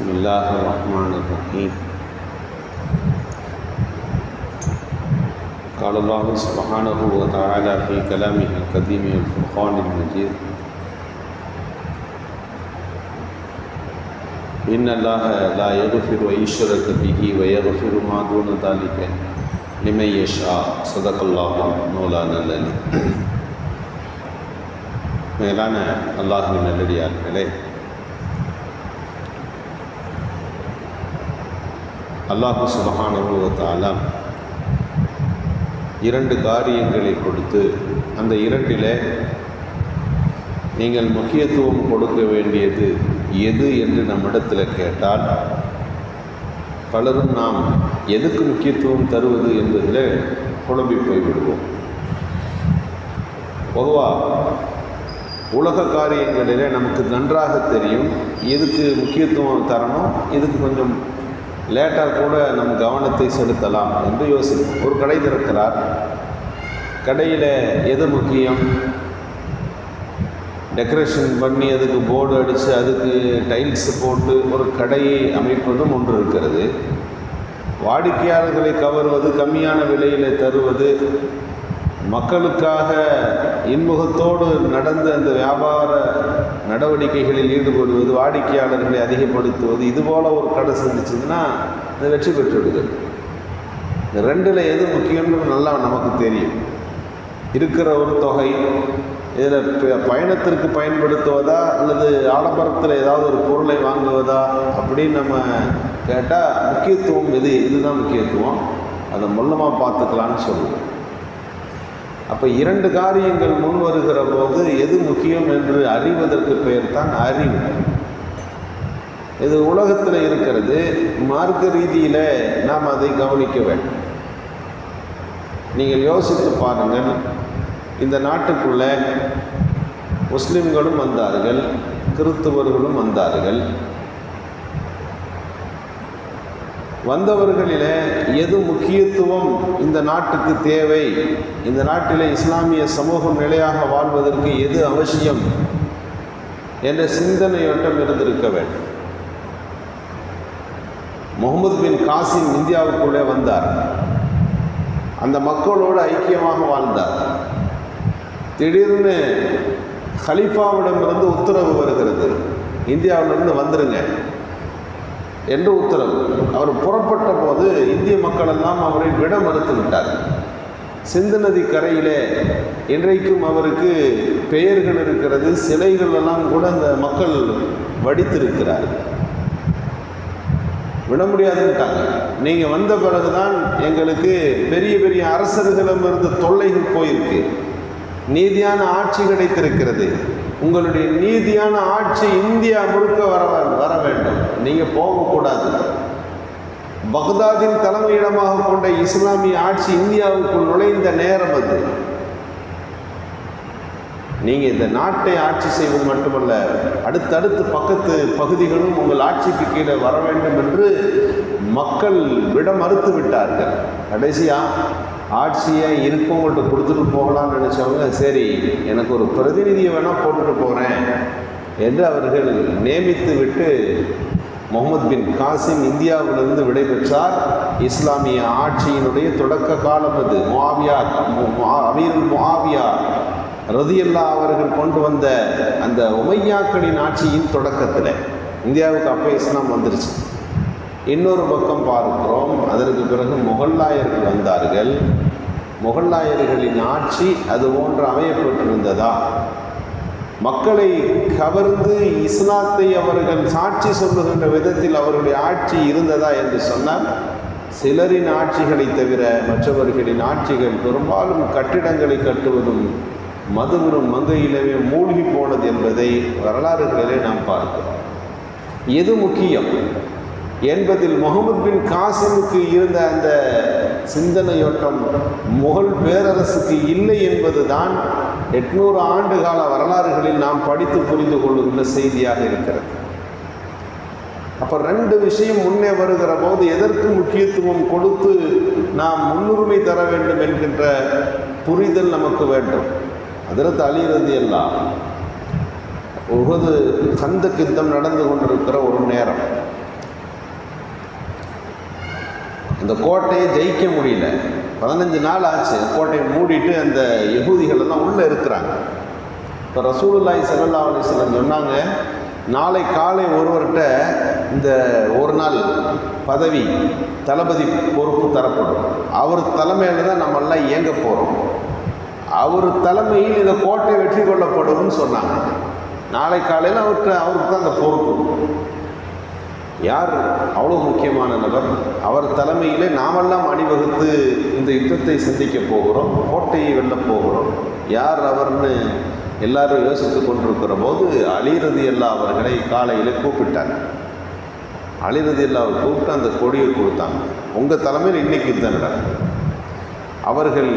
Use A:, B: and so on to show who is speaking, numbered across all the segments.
A: بسم اللہ الرحمن الرحیم۔ قال اللہ سبحانہ وتعالی فی کلامی القدیم الفرقان المجید۔ ان اللہ لا یغفر ویشر کبیہی ویغفر ما دون تالک لمن یشاء۔ صدق اللہ مولانا لنی میلانا اللہ من اللہ علیہ وسلم அல்லாஹு சுபஹானுவத்தாலா இரண்டு காரியங்களை கொடுத்து அந்த இரண்டிலே நீங்கள் முக்கியத்துவம் கொடுக்க வேண்டியது எது என்று நம்மிடத்தில் கேட்டால் பலரும் நாம் எதுக்கு முக்கியத்துவம் தருவது என்பதில் குழம்பி போய்விடுவோம். பொதுவாக உலக காரியங்களிலே நமக்கு நன்றாக தெரியும் எதுக்கு முக்கியத்துவம் தரணும் எதுக்கு கொஞ்சம் லேட்டாக கூட நம் கவனத்தை செலுத்தலாம் என்று யோசிப்போம். ஒரு கடை திறக்கிறார். கடையில் எது முக்கியம்? டெக்கரேஷன் பண்ணி அதுக்கு போர்டு அடித்து அதுக்கு டைல்ஸ் போட்டு ஒரு கடையை அமைப்பதும் ஒன்று இருக்கிறது. வாடிக்கையாளர்களை கவர்வது கம்மியான விலையில் தருவது மக்களுக்காக இன்முகத்தோடு நடந்த அந்த வியாபார நடவடிக்கைகளில் ஈடுபடுவது வாடிக்கையாளர்களை அதிகப்படுத்துவது இதுபோல் ஒரு கடை சந்திச்சதுன்னா அது வெற்றி பெற்றுவிடுது இந்த ரெண்டில் எது முக்கியம்னு நல்லா நமக்கு தெரியும். இருக்கிற ஒரு தொகை இதில் பயணத்திற்கு பயன்படுத்துவதா அல்லது ஆடம்பரத்தில் ஏதாவது ஒரு பொருளை வாங்குவதா அப்படின்னு நம்ம கேட்டால் முக்கியத்துவம் எது? இதுதான் முக்கியத்துவம். அதை மொல்லமாக பார்த்துக்கலான்னு சொல்லுவோம். அப்போ இரண்டு காரியங்கள் முன் வருகிற போது எது முக்கியம் என்று அறிவதற்கு பெயர் தான் அறிவு. இது உலகத்தில் இருக்கிறது. மார்க்க ரீதியில் நாம் அதை கவனிக்க வேண்டும். நீங்கள் யோசித்து பாருங்கள். இந்த நாட்டுக்குள்ளே முஸ்லிம்களும் வந்தார்கள் கிறிஸ்துவர்களும் வந்தார்கள். வந்தவர்களில் எது முக்கியத்துவம் இந்த நாட்டுக்கு தேவை? இந்த நாட்டில் இஸ்லாமிய சமூகம் நிலையாக வாழ்வதற்கு எது அவசியம் என்ற சிந்தனையோட்டம் இருந்திருக்க வேண்டும். முகமது பின் காசிம் இந்தியாவுக்குள்ளே வந்தார். அந்த மக்களோடு ஐக்கியமாக வாழ்ந்தார். திடீர்னு ஹலிஃபாவிடமிருந்து உத்தரவு வருகிறது. இந்தியாவிலிருந்து வந்துருங்க. என்று உத்தரவு. அவர் புறப்பட்ட போது இந்திய மக்கள் எல்லாம் அவரை விட மறுத்து விட்டார் சிந்து நதி கரையிலே இன்றைக்கும் அவருக்கு பெயர்கள் இருக்கிறது சிலைகள் எல்லாம் கூட அந்த மக்கள் வடித்திருக்கிறார் விட முடியாதுன்ட்டாங்க நீங்கள் வந்த பிறகுதான் எங்களுக்கு பெரிய பெரிய அரசர்களிடமிருந்து தொல்லைகள் போயிருக்கு. நீதியான ஆட்சி கிடைத்திருக்கிறது. உங்களுடைய நீதியான ஆட்சி இந்தியா முழுக்க வர வர வேண்டும். நீங்கள் போகக்கூடாது பக்தாதின் தலைமையிடமாக கொண்ட இஸ்லாமிய ஆட்சி இந்தியாவுக்குள் நுழைந்த நேரம் அது. நீங்கள் இந்த நாட்டை ஆட்சி செய்வது மட்டுமல்ல அடுத்தடுத்து பக்கத்து பகுதிகளும் உங்கள் ஆட்சிக்கு கீழே வர வேண்டும் என்று மக்கள் விட மறுத்து விட்டார்கள். கடைசியாக ஆட்சியை இருக்கவங்கள்ட்ட கொடுத்துட்டு போகலாம்னு நினச்சவங்க சரி எனக்கு ஒரு பிரதிநிதியை வேணால் போட்டுட்டு போகிறேன் என்று அவர்கள் நியமித்து விட்டு முகமது பின் காசிம் இந்தியாவிலிருந்து விடைபெற்றார். இஸ்லாமிய ஆட்சியினுடைய தொடக்க காலம் அது. முஆவியா அமீர் முஆவியா ரதியல்லா அவர்கள் கொண்டு வந்த அந்த உமையாக்களின் ஆட்சியின் தொடக்கத்தில். இந்தியாவுக்கு அப்போ இஸ்லாம் வந்துருச்சு. இன்னொரு பக்கம் பார்க்கிறோம். அதற்கு பிறகு முகல்லாயர்கள் வந்தார்கள். முகல்லாயர்களின் ஆட்சி அது போன்று அமையப்பட்டிருந்ததா? மக்களை கவர்ந்து இஸ்லாத்தை அவர்கள் சாட்சி சொல்லுகின்ற விதத்தில் அவருடைய ஆட்சி இருந்ததா என்று சொன்னால் சிலரின் ஆட்சிகளை தவிர மற்றவர்களின் ஆட்சிகள் பெரும்பாலும் கட்டிடங்களை கட்டுவதும் மதுவரும் மங்கையிலேயே மூழ்கி போனது என்பதை வரலாறுகளிலே நாம் பார்க்கிறோம். எது முக்கியம்? என்பதில் முகமது பின் காசிமுக்கு இருந்த அந்த சிந்தனையோட்டம் முகல் பேரரசுக்கு இல்லை என்பதுதான் எட்நூறு ஆண்டு கால வரலாறுகளில் நாம் படித்து புரிந்து கொள்ளுகின்ற செய்தியாக இருக்கிறது. அப்போ ரெண்டு விஷயம் முன்னே வருகிற போது எதற்கு முக்கியத்துவம் கொடுத்து நாம் முன்னுரிமை தர வேண்டும் என்கின்ற புரிதல் நமக்கு வேண்டும். அதில் அழிகிறது எல்லாம் உகது சந்த கித்தம் நடந்து கொண்டிருக்கிற ஒரு நேரம். அந்த கோட்டையை ஜெயிக்க முடியல. பதினஞ்சு நாள் ஆச்சு. கோட்டையை மூடிட்டு அந்த யகூதிகள் எல்லாம் உள்ளே இருக்கிறாங்க. இப்போ ரசூலுல்லாய் ஸல்லல்லாஹு அலைஹி சொன்னாங்க நாளை காலை ஒருவர்கிட்ட இந்த ஒரு நாள் பதவி தளபதி பொறுப்பு தரப்படும். அவர் தலைமையில் தான் நம்ம எல்லாம் இயங்க போகிறோம் அவர் தலைமையில் இந்த கோட்டை வெற்றி கொள்ளப்படும்னு சொன்னாங்க. நாளை காலையில் அவருக்கு அவருக்கு தான் அந்த பொறுப்பு. யார் அவ்வளோ முக்கியமான நபர்? அவர் தலைமையிலே நாமெல்லாம் அணிவகுத்து இந்த யுத்தத்தை சந்திக்க போகிறோம் கோட்டையை வெல்லப் போகிறோம். யார் அவர்னு எல்லாரும் யோசித்து கொண்டிருக்கிற போது அலிரதி அல்லா அவர்களை காலையில் கூப்பிட்டாங்க. அலிரதி அல்லாவை கூப்பிட்டு அந்த கொடியை கொடுத்தாங்க. உங்கள் தலைமையில் இன்றைக்கி யுத்தம் நடக்கும் அவர்கள்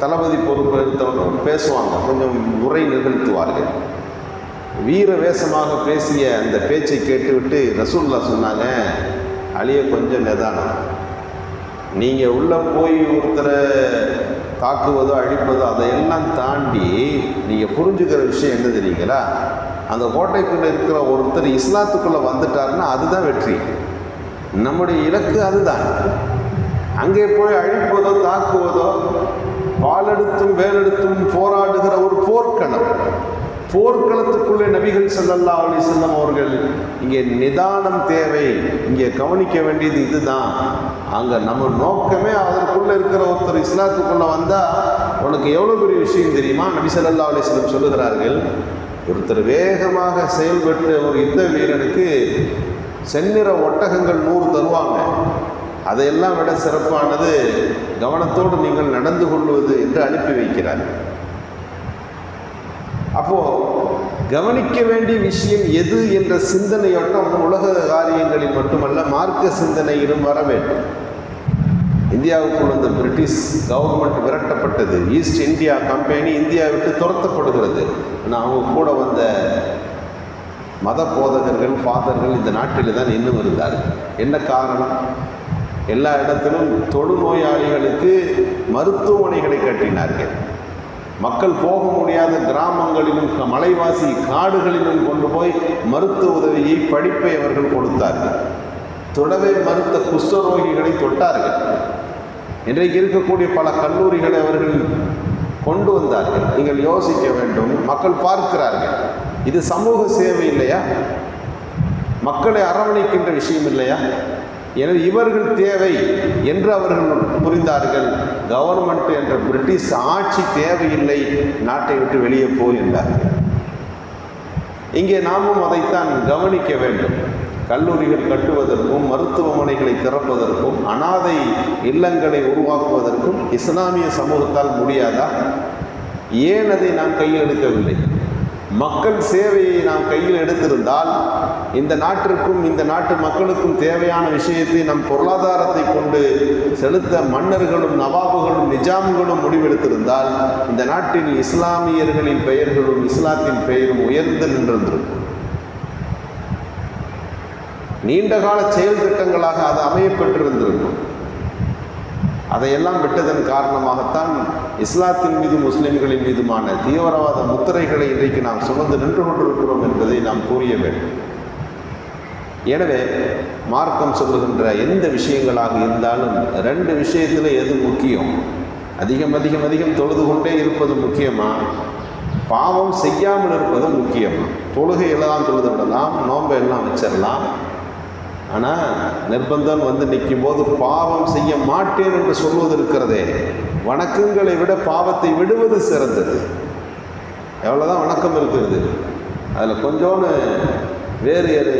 A: தளபதி பொறுப்பு எடுத்தவங்க பேசுவாங்க கொஞ்சம் உரை நிகழ்த்துவார்கள். வீர வேஷமாக பேசிய அந்த பேச்சை கேட்டுவிட்டு ரசூல்லா சொன்னாங்க அழிய கொஞ்சம் நிதானம். நீங்கள் உள்ளே போய் ஒருத்தரை தாக்குவதோ அழிப்பதோ அதையெல்லாம் தாண்டி நீங்கள் புரிஞ்சுக்கிற விஷயம் என்ன தெரியுங்களா? அந்த கோட்டைக்குள்ளே இருக்கிற ஒருத்தர் இஸ்லாத்துக்குள்ளே வந்துட்டாருன்னா அதுதான் வெற்றி. நம்முடைய இலக்கு அதுதான். அங்கே போய் அழிப்பதோ தாக்குவதோ பாலெடுத்தும் வேலெடுத்தும் போராடுகிற போர்க்களத்துக்குள்ளே நபிகள் செல்லல்லா அலி செல்லம் அவர்கள் இங்கே நிதானம் தேவை. இங்கே கவனிக்க வேண்டியது இதுதான். அங்கே நம்ம நோக்கமே அதற்குள்ளே இருக்கிற ஒருத்தர் இஸ்லாத்துக்குள்ளே வந்தால் உனக்கு எவ்வளோ பெரிய விஷயம் தெரியுமா? நபி செல்லல்லா அலி செல்லம் சொல்லுகிறார்கள் ஒருத்தர் வேகமாக செயல்பட்டு ஒரு யுத்த வீரனுக்கு செந்நிற ஒட்டகங்கள் நூறு தருவாங்க. அதையெல்லாம் விட சிறப்பானது கவனத்தோடு நீங்கள் நடந்து கொள்வது என்று அனுப்பி வைக்கிறார். அப்போ கவனிக்க வேண்டிய விஷயம் எது என்ற சிந்தனையோட்டம் உலக காரியங்களில் மட்டுமல்ல மார்க்க சிந்தனையிலும் வர வேண்டும். இந்தியாவுக்குள் வந்த பிரிட்டிஷ் கவர்மெண்ட் விரட்டப்பட்டது. ஈஸ்ட் இந்தியா கம்பெனி இந்தியா விட்டு துரத்தப்படுகிறது. ஆனால் அவங்க கூட வந்த மத போதகர்கள் ஃபாதர்கள் இந்த நாட்டில் தான் இன்னும் இருந்தார் என்ன காரணம்? எல்லா இடத்திலும் தொழுநோயாளிகளுக்கு மருத்துவமனைகளை கட்டினார்கள். மக்கள் போக முடியாத கிராமங்களிலும் மலைவாசி காடுகளிலும் கொண்டு போய் மருத்துவ உதவியை படிப்பை அவர்கள் கொடுத்தார்கள். தொடவே மறுத்த குஷ்டரோகிகளை தொட்டார்கள். இன்றைக்கு இருக்கக்கூடிய பல கல்லூரிகளை அவர்கள் கொண்டு வந்தார்கள். நீங்கள் யோசிக்க வேண்டும் மக்கள் பார்க்கிறார்கள். இது சமூக சேவை இல்லையா? மக்களை அரவணைக்கின்ற விஷயம் இல்லையா? எனவே இவர்கள் தேவை என்று அவர்கள் புரிந்தார்கள். கவர்மெண்ட் என்ற பிரிட்டிஷ் ஆட்சி தேவையில்லை. நாட்டை விட்டு வெளியே போ என்றார்கள் இங்கே நாமும் அதைத்தான் கவனிக்க வேண்டும். கல்லூரிகள் கட்டுவதற்கும் மருத்துவமனைகளை திறப்பதற்கும் அனாதை இல்லங்களை உருவாக்குவதற்கும் இஸ்லாமிய சமூகத்தால் முடியாதா? ஏன் அதை நாம் கையில் எடுக்கவில்லை மக்கள் சேவையை நாம் கையில் எடுத்திருந்தால் இந்த நாட்டிற்கும் இந்த நாட்டு மக்களுக்கும் தேவையான விஷயத்தை நம் பொருளாதாரத்தை கொண்டு செலுத்த மன்னர்களும் நவாபுகளும் நிஜாம்களும் முடிவெடுத்திருந்தால் இந்த நாட்டில் இஸ்லாமியர்களின் பெயர்களும் இஸ்லாத்தின் பெயரும் உயர்ந்து நின்றிருந்திருக்கும். நீண்டகால செயல் திட்டங்களாக அது அமையப்பெற்றிருந்திருக்கும் அதையெல்லாம் விட்டதன் காரணமாகத்தான் இஸ்லாத்தின் மீது முஸ்லிம்களின் மீதுமான தீவிரவாத முத்திரைகளை இன்றைக்கு நாம் சுமந்து நின்று கொண்டிருக்கிறோம் என்பதை நாம் கூறிய வேண்டும். எனவே மார்க்கம் சொல்லுகின்ற எந்த விஷயங்களாக இருந்தாலும் ரெண்டு விஷயத்தில் எது முக்கியம்? அதிகம் அதிகம் அதிகம் தொழுது கொண்டே இருப்பது முக்கியமா? பாவம் செய்யாமல் இருப்பது முக்கியமா? தொழுகையெல்லாம் தொழுது விடலாம் நோம்பை எல்லாம் வச்சிடலாம் ஆனால் நிர்பந்தம் வந்து நிற்கும் போது பாவம் செய்ய மாட்டேன் என்று சொல்வது இருக்கிறதே. வணக்கங்களை விட பாவத்தை விடுவது சிறந்தது. எவ்வளோதான் வணக்கம் இருக்கிறது. அதில் கொஞ்சோன்னு வேறு வேறு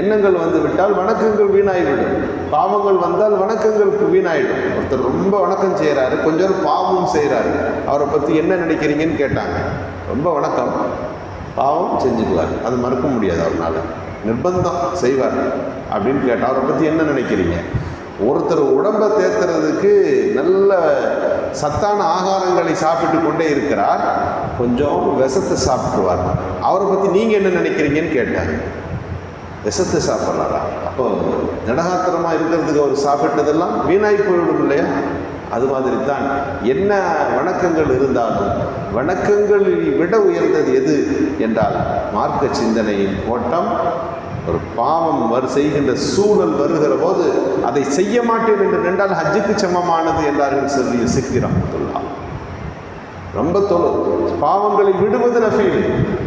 A: எண்ணங்கள் வந்து விட்டால் வணக்கங்கள் வீணாகிவிடும் பாவங்கள் வந்தால் வணக்கங்களுக்கு வீணாயிடும். ஒருத்தர் ரொம்ப வணக்கம் செய்கிறாரு கொஞ்சம் பாவமும் செய்கிறாரு அவரை பற்றி என்ன நினைக்கிறீங்கன்னு கேட்டாங்க. ரொம்ப வணக்கம். பாவம் செஞ்சுக்குவார். அது மறுக்க முடியாது அவர்னால. நிர்பந்தம் செய்வார் அப்படின்னு கேட்டால் அவரை பற்றி என்ன நினைக்கிறீங்க? ஒருத்தர் உடம்பை தேத்துறதுக்கு நல்ல சத்தான ஆகாரங்களை சாப்பிட்டு கொண்டே இருக்கிறார். கொஞ்சம் விஷத்தை சாப்பிட்டுருவார். அவரை பற்றி நீங்கள் என்ன நினைக்கிறீங்கன்னு கேட்டாங்க விஷத்தை சாப்பிட்றாரா அப்போ திடகாத்திரமாக இருக்கிறதுக்கு அவர் சாப்பிட்டதெல்லாம் வீணாய் போய்விடும் இல்லையா? அது மாதிரி தான் என்ன வணக்கங்கள் இருந்தாலும் வணக்கங்களில் விட உயர்ந்தது எது என்றால் மார்க்க சிந்தனையின் ஓட்டம். ஒரு பாவம் வரு செய்கின்ற சூழல் வருகிற போது அதை செய்ய மாட்டேன் என்று நின்றால் ஹஜ்ஜுக்கு சமமானது என்றார்கள் சொல்லி சிக்கிரம் அப்துல்லா ரொம்ப தொழு பாவங்களை விடுவது நஃபீல்.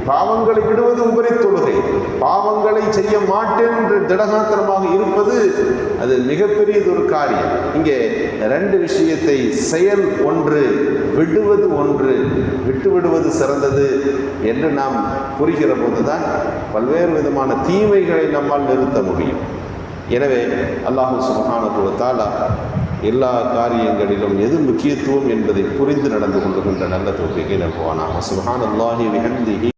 A: பாவங்களை விடுவது உபரி தொழுகை. பாவங்களை செய்ய மாட்டேன் என்று திடகாத்திரமாக இருப்பது அது மிகப்பெரியது ஒரு காரியம். இங்கே ரெண்டு விஷயத்தை செயல் ஒன்று விடுவது ஒன்று விட்டு விடுவது சிறந்தது என்று நாம் புரிகிற போதுதான் பல்வேறு விதமான தீமைகளை நம்மால் நிறுத்த முடியும். எனவே அல்லாஹு சுபஹானஹு குவத்தாலா எல்லா காரியங்களிலும் எது முக்கியத்துவம் என்பதை புரிந்து நடந்து கொள்ளுகின்ற நல்ல தோப்பிக்கை நம்புவானாக சுபஹான் அல்லாஹி விஹந்திஹி